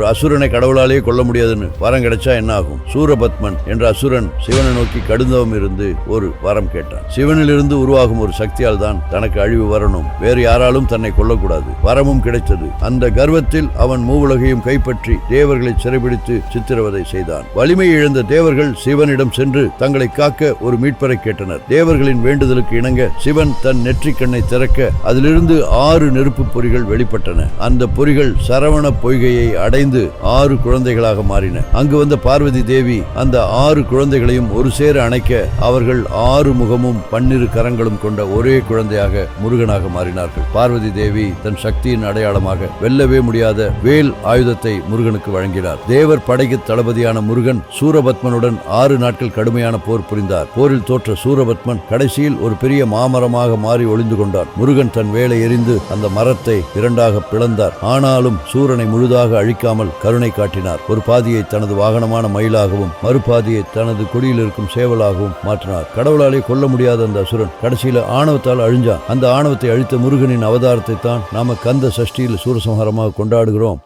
ஒரு அசுரனை கடவுளாலேயே கொல்ல முடியாதுன்னு வரம் கிடைச்சா என்ன ஆகும் சூரபத்மன் என்ற அசுரன் சிவனை நோக்கி கடுந்தவம் இருந்து ஒரு வரம் கேட்டான். சிவனிலிருந்து உருவாகும் ஒரு சக்தியால் தான் தனக்கு அழிவு வரணும். வேறு யாராலும் தன்னை கொல்லக்கூடாது. வரமும் கிடைத்தது. அந்த கர்வத்தில் அவன் மூவுலகையும் கைப்பற்றி தேவர்களை சிறைபிடித்து சித்திரவதை செய்தான். வலிமை இழந்த தேவர்கள் சிவனிடம் சென்று தங்களை காக்க ஒரு மீட்பரை கேட்டனர். தேவர்களின் வேண்டுதலுக்கு இணங்க சிவன் தன் நெற்றிக் கண்ணை திறக்க அதிலிருந்து ஆறு நெருப்பு பொறிகள் வெளிப்பட்டன. அந்த பொறிகள் சரவண பொய்கையை அடைந்து ஆறு குழந்தைகளாக மாறின. அங்கு வந்த பார்வதி தேவி அந்த ஆறு குழந்தைகளையும் ஒரு சேர அணைக்க அவர்கள் ஆறு முகமும் பன்னிரு கரங்களும் கொண்ட ஒரே குழந்தையாக முருகனாக மாறினார்கள். பார்வதி தேவி தன் சக்தியின் அடையாளமாக வெல்லவே முடியாத வேல் ஆயுதத்தை முருகனுக்கு வழங்கினார். தேவர் படைக்கு தளபதியான முருகன் சூரபத்மனுடன் ஆறு நாட்கள் கடுமையான போர் புரிந்தார். போரில் தோற்ற சூரபத்மன் கடைசியில் ஒரு பெரிய மாமரமாக மாறி ஒளிந்து கொண்டான். முருகன் தன் வேலை எறிந்து அந்த மரத்தை இரண்டாக பிளந்தார். ஆனாலும் சூரனை முழுதாக அழிக்காமல் கருணை காட்டினார். ஒரு பாதியை தனது வாகனமான மயிலாகவும் மறுபாதியை தனது கொடியில் இருக்கும் சேவலாகவும் மாற்றினார். கடவுளாலே கொல்ல முடியாத அந்த அசுரன் கடைசியில ஆணவத்தால் அழிஞ்சான். அந்த ஆணவத்தை அழித்த முருகனின் அவதாரத்தை தான் நாம கந்த சஷ்டியில் சூரசம்ஹாரமாக கொண்டாடுகிறோம்.